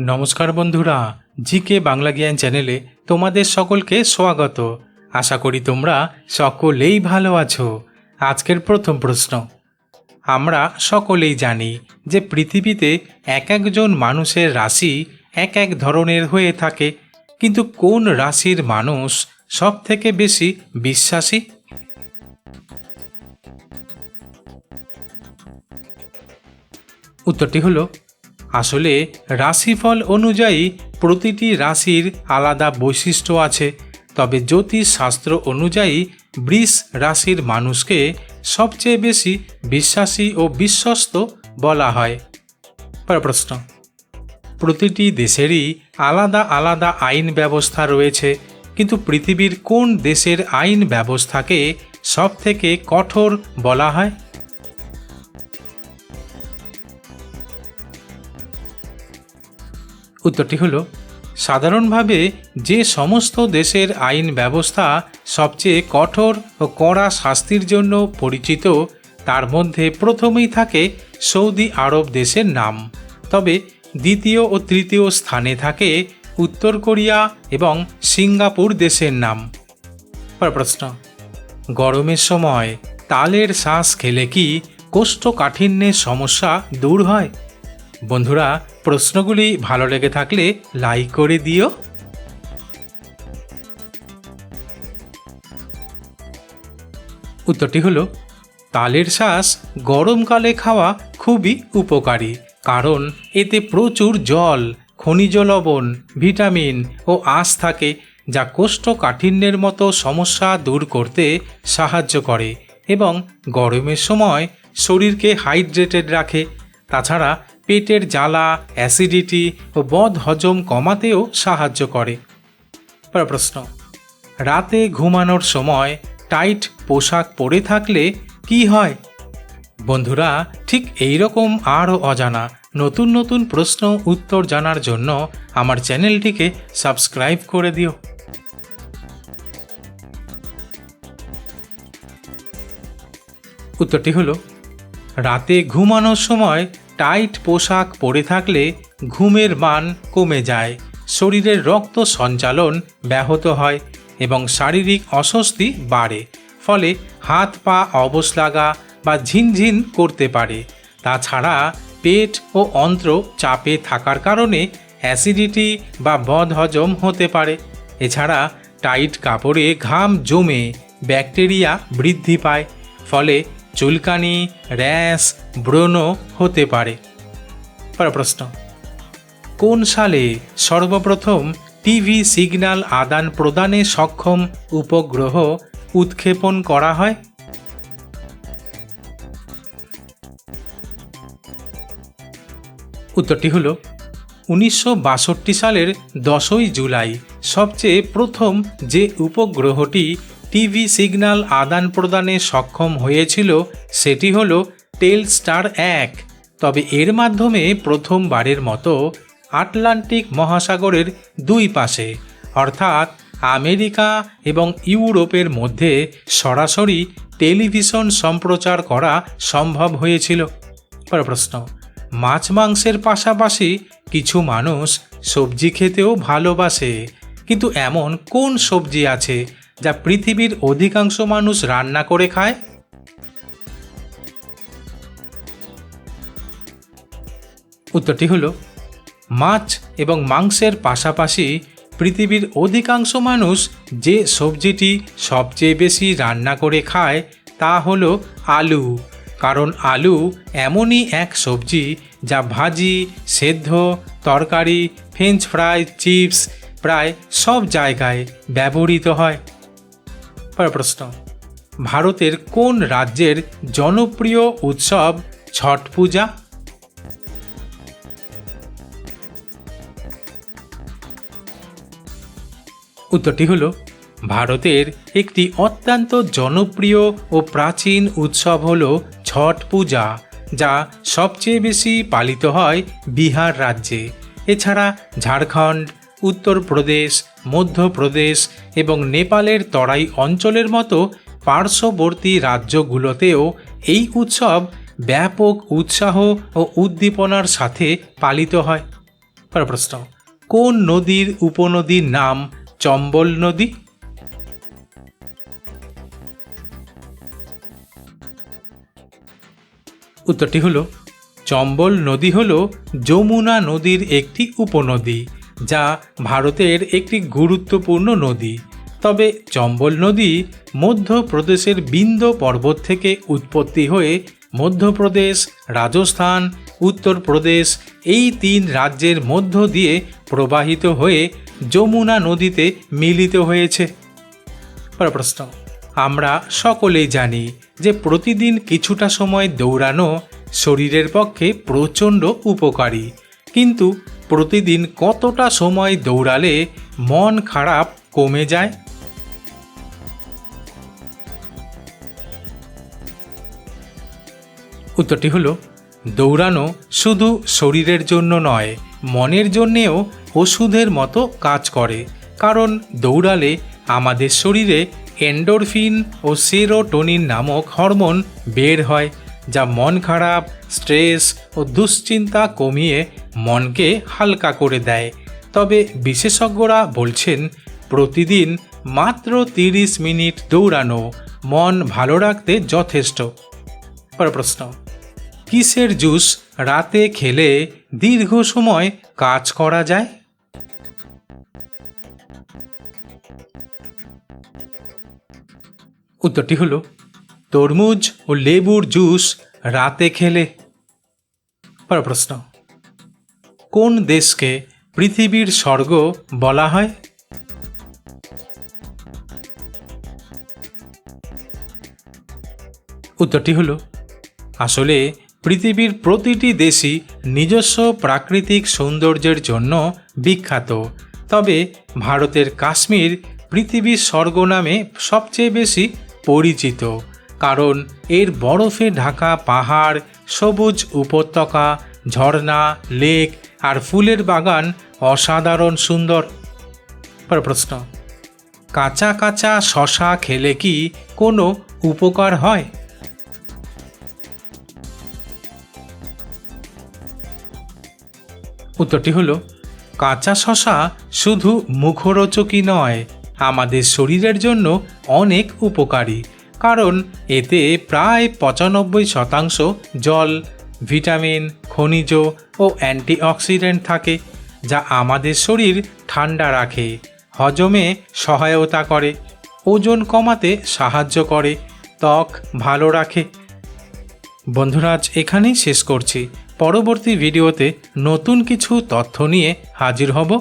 নমস্কার বন্ধুরা, জিকে বাংলা জ্ঞান চ্যানেলে তোমাদের সকলকে স্বাগত। আশা করি তোমরা সকলেই ভালো আছো। আজকের প্রথম প্রশ্ন। আমরা সকলেই জানি যে পৃথিবীতে এক একজন মানুষের রাশি এক এক ধরনের হয়ে থাকে, কিন্তু কোন রাশির মানুষ সব থেকে বেশি বিশ্বাসী? উত্তরটি হলো আসলে রাশিফল অনুযায়ী প্রতিটি রাশির আলাদা বৈশিষ্ট্য আছে, তবে জ্যোতিষ শাস্ত্র অনুযায়ী বৃষ রাশির মানুষকে সবচেয়ে বেশি বিশ্বাসী ও বিশ্বস্ত বলা হয়। প্রশ্ন। প্রতিটি দেশেরই আলাদা আলাদা আইন ব্যবস্থা রয়েছে, কিন্তু পৃথিবীর কোন দেশের আইন ব্যবস্থাকে সবথেকে কঠোর বলা হয়? উত্তরটি হলো, সাধারণভাবে যে সমস্ত দেশের আইন ব্যবস্থা সবচেয়ে কঠোর ও কড়া শাস্তির জন্য পরিচিত, তার মধ্যে প্রথমেই থাকে সৌদি আরব দেশের নাম। তবে দ্বিতীয় ও তৃতীয় স্থানে থাকে উত্তর কোরিয়া এবং সিঙ্গাপুর দেশের নাম। প্রশ্ন, গরমের সময় তালের শ্বাস খেলে কি কোষ্ঠকাঠিন্যের সমস্যা দূর হয়? বন্ধুরা, প্রশ্নগুলি ভালো লেগে থাকলে লাইক করে দিও। উত্তরটি হলো, তালের শ্বাস গরমকালে খাওয়া খুবই উপকারী, কারণ এতে প্রচুর জল, খনিজ লবণ, ভিটামিন ও আঁশ থাকে, যা কোষ্ঠকাঠিন্যের মতো সমস্যা দূর করতে সাহায্য করে এবং গরমের সময় শরীরকে হাইড্রেটেড রাখে। তাছাড়া পেটের জ্বালা অ্যাসিডিটি ও বদ হজম কমাতেও সাহায্য করে। প্রশ্ন রাতে ঘুমানোর সময় টাইট পোশাক পরে থাকলে কি হয়? বন্ধুরা, ঠিক এই রকম আরও অজানা নতুন নতুন প্রশ্ন উত্তর জানার জন্য আমার চ্যানেলটিকে সাবস্ক্রাইব করে দিও। উত্তরটি হলো, রাতে ঘুমানোর সময় টাইট পোশাক পরে থাকলে ঘুমের মান কমে যায়। শরীরের রক্ত সঞ্চালন ব্যাহত হয় এবং শারীরিক অস্বস্তি বাড়ে, ফলে হাত পা অবশ লাগা বা ঝিনঝিন করতে পারে। তাছাড়া পেট ও অন্ত্র চাপে থাকার কারণে অ্যাসিডিটি বা বদহজম হতে পারে। এছাড়া টাইট কাপড়ে ঘাম জমে ব্যাকটেরিয়া বৃদ্ধি পায়, ফলে চুলকানি, র্যাশ, ব্রণ হতে পারে। প্রশ্ন কোন সালে সর্বপ্রথম টিভি সিগন্যাল আদান প্রদানে সক্ষম উপগ্রহ উৎক্ষেপণ করা হয়? উত্তরটি হল, উনিশশো বাষট্টি সালের দশই জুলাই, সবচেয়ে প্রথম যে উপগ্রহটি টিভি সিগন্যাল আদান প্রদানে সক্ষম হয়েছিল সেটি হল টেলস্টার এক। তবে এর মাধ্যমে প্রথমবারের মতো আটলান্টিক মহাসাগরের দুই পাশে, অর্থাৎ আমেরিকা এবং ইউরোপের মধ্যে সরাসরি টেলিভিশন সম্প্রচার করা সম্ভব হয়েছিল। প্রশ্ন, মাছ মাংসের পাশাপাশি কিছু মানুষ সবজি খেতেও ভালোবাসে, কিন্তু এমন কোন সবজি আছে যা পৃথিবীর অধিকাংশ মানুষ রান্না করে খায়। উত্তরটি হলো, মাছ এবং মাংসের পাশাপাশি পৃথিবীর অধিকাংশ মানুষ যে সবজিটি সবচেয়ে বেশি রান্না করে খায় তা হল আলু। কারণ আলু এমনই এক সবজি যা ভাজি, সেদ্ধ, তরকারি, ফ্রেঞ্চ ফ্রাই, চিপস, প্রায় সব জায়গায় ব্যবহৃত হয়। পরের প্রশ্ন। ভারতের কোন রাজ্যের জনপ্রিয় উৎসব ছট পূজা? উত্তরটি হল, ভারতের একটি অত্যন্ত জনপ্রিয় ও প্রাচীন উৎসব হল ছট পূজা, যা সবচেয়ে বেশি পালিত হয় বিহার রাজ্যে। এছাড়া ঝাড়খণ্ড উত্তরপ্রদেশ মধ্যপ্রদেশ এবং নেপালের তরাই অঞ্চলের মতো পার্শ্ববর্তী রাজ্যগুলোতেও এই উৎসব ব্যাপক উৎসাহ ও উদ্দীপনার সাথে পালিত হয়। প্রশ্ন কোন নদীর উপনদীর নাম চম্বল নদী? উত্তরটি হলো, চম্বল নদী হল যমুনা নদীর একটি উপনদী। যা ভারতের একটি গুরুত্বপূর্ণ নদী। তবে চম্বল নদী মধ্যপ্রদেশের বিন্দ পর্বত থেকে উৎপত্তি হয়ে মধ্যপ্রদেশ, রাজস্থান, উত্তরপ্রদেশ এই তিন রাজ্যের মধ্য দিয়ে প্রবাহিত হয়ে যমুনা নদীতে মিলিত হয়েছে। প্রশ্ন, আমরা সকলেই জানি যে প্রতিদিন কিছুটা সময় দৌড়ানো শরীরের পক্ষে প্রচণ্ড উপকারী। কিন্তু প্রতিদিন কতটা সময় দৌড়ালে মন খারাপ কমে যায়? উত্তরটি হলো, দৌড়ানো শুধু শরীরের জন্য নয়, মনের জন্যেও ওষুধের মতো কাজ করে। কারণ দৌড়ালে আমাদের শরীরে এন্ডোরফিন ও সেরোটোনিন নামক হরমোন বের হয়, যা মন খারাপ, স্ট্রেস ও দুশ্চিন্তা কমিয়ে মনকে হালকা করে দেয়। তবে বিশেষজ্ঞরা বলছেন, প্রতিদিন মাত্র তিরিশ মিনিট দৌড়ানো মন ভালো রাখতে যথেষ্ট। প্রশ্ন, কিসের জুস রাতে খেলে দীর্ঘ সময় কাজ করা যায়? উত্তরটি হলো, তরমুজ ও লেবুর জুস রাতে খেলে। পরের প্রশ্ন কোন দেশকে পৃথিবীর স্বর্গ বলা হয়? উত্তরটি হলো, আসলে পৃথিবীর প্রতিটি দেশই নিজস্ব প্রাকৃতিক সৌন্দর্যের জন্য বিখ্যাত। তবে ভারতের কাশ্মীর পৃথিবীর স্বর্গ নামে সবচেয়ে বেশি পরিচিত, কারণ এর বরফে ঢাকা পাহাড়, সবুজ উপত্যকা, ঝর্ণা, লেক আর ফুলের বাগান অসাধারণ সুন্দর। প্রশ্ন, কাঁচা কাঁচা শশা খেলে কি কোনো উপকার হয়? উত্তরটি হলো, কাঁচা শশা শুধু মুখরোচকই নয়, আমাদের শরীরের জন্য অনেক উপকারী, কারণ এতে প্রায় পঁচানব্বই শতাংশ জল ভিটামিন, খনিজ ও অ্যান্টিঅক্সিডেন্ট থাকে, যা আমাদের শরীর ঠান্ডা রাখে, হজমে সহায়তা করে, ওজন কমাতে সাহায্য করে, ত্বক ভালো রাখে। বন্ধুরাজ এখানেই শেষ করছি। পরবর্তী ভিডিওতে নতুন কিছু তথ্য নিয়ে হাজির হব।